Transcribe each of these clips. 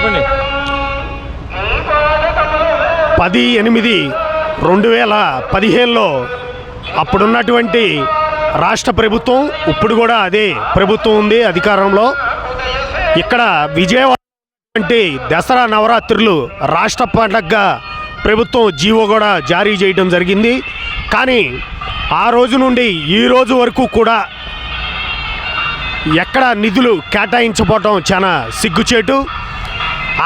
చెప్పండి. పది ఎనిమిది రెండు వేల పదిహేనులో అప్పుడున్నటువంటి రాష్ట్ర ప్రభుత్వం ఇప్పుడు కూడా అదే ప్రభుత్వం ఉంది అధికారంలో. ఇక్కడ విజయవాడ వంటి దసరా నవరాత్రులు రాష్ట్ర పండగగా ప్రభుత్వం జీవో కూడా జారీ చేయడం జరిగింది. కానీ ఆ రోజు నుండి ఈ రోజు వరకు కూడా ఎక్కడ నిధులు కేటాయించబోవటం చాలా సిగ్గుచేటు.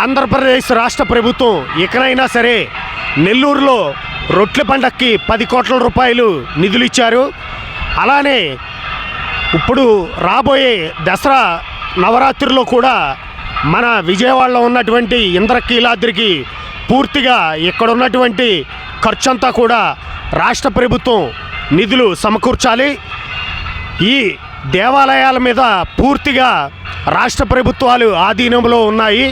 ఆంధ్రప్రదేశ్ రాష్ట్ర ప్రభుత్వం ఎక్కడైనా సరే నెల్లూరులో రొట్టెల పండక్కి పది కోట్ల రూపాయలు నిధులు ఇచ్చారు. అలానే ఇప్పుడు రాబోయే దసరా నవరాత్రిలో కూడా మన విజయవాడలో ఉన్నటువంటి ఇంద్రకీలాద్రికి పూర్తిగా ఇక్కడ ఉన్నటువంటి ఖర్చంతా కూడా రాష్ట్ర ప్రభుత్వం నిధులు సమకూర్చాలి. ఈ దేవాలయాల మీద పూర్తిగా రాష్ట్ర ప్రభుత్వాలు ఆధీనంలో ఉన్నాయి.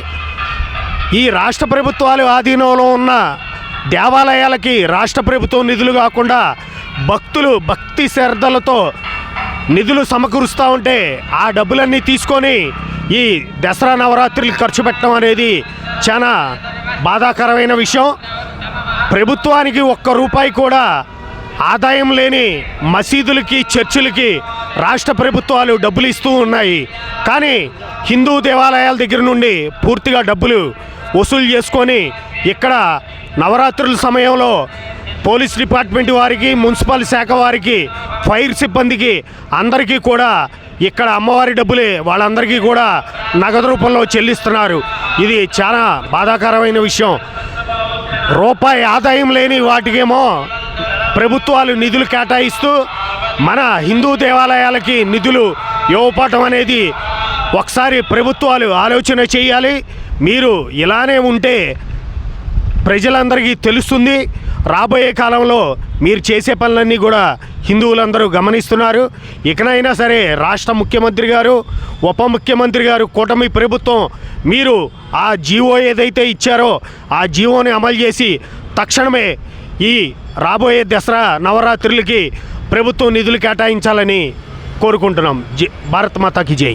ఈ రాష్ట్ర ప్రభుత్వాలు ఆధీనంలో ఉన్న దేవాలయాలకి రాష్ట్ర ప్రభుత్వం నిధులు కాకుండా భక్తులు భక్తి శ్రద్ధలతో నిధులు సమకూరుస్తూ ఉంటే ఆ డబ్బులన్నీ తీసుకొని ఈ దసరా నవరాత్రులు ఖర్చు పెట్టడం అనేది చాలా బాధాకరమైన విషయం. ప్రభుత్వానికి ఒక్క రూపాయి కూడా ఆదాయం లేని మసీదులకి చర్చిలకి రాష్ట్ర ప్రభుత్వాలు డబ్బులు ఇస్తూ ఉన్నాయి. కానీ హిందూ దేవాలయాల దగ్గర నుండి పూర్తిగా డబ్బులు వసూలు చేసుకొని ఇక్కడ నవరాత్రుల సమయంలో పోలీస్ డిపార్ట్మెంట్ వారికి మున్సిపల్ శాఖ వారికి ఫైర్ సిబ్బందికి అందరికీ కూడా ఇక్కడ అమ్మవారి డబ్బులే వాళ్ళందరికీ కూడా నగదు రూపంలో చెల్లిస్తున్నారు. ఇది చాలా బాధాకరమైన విషయం. రూపాయి ఆదాయం లేని వాటికేమో ప్రభుత్వాలు నిధులు కేటాయిస్తూ మన హిందూ దేవాలయాలకి నిధులు ఇవ్వపటం అనేది ఒకసారి ప్రభుత్వాలు ఆలోచన చేయాలి. మీరు ఇలానే ఉంటే ప్రజలందరికీ తెలుస్తుంది. రాబోయే కాలంలో మీరు చేసే పనులన్నీ కూడా హిందువులందరూ గమనిస్తున్నారు. ఇకనైనా సరే రాష్ట్ర ముఖ్యమంత్రి గారు ఉప ముఖ్యమంత్రి గారు కూటమి ప్రభుత్వం మీరు ఆ జీవో ఏదైతే ఇచ్చారో ఆ జీవోని అమలు చేసి తక్షణమే ఈ రాబోయే దసరా నవరాత్రులకి ప్రభుత్వం నిధులు కేటాయించాలని కోరుకుంటున్నాం. జై భారత్ మాతాకి జై.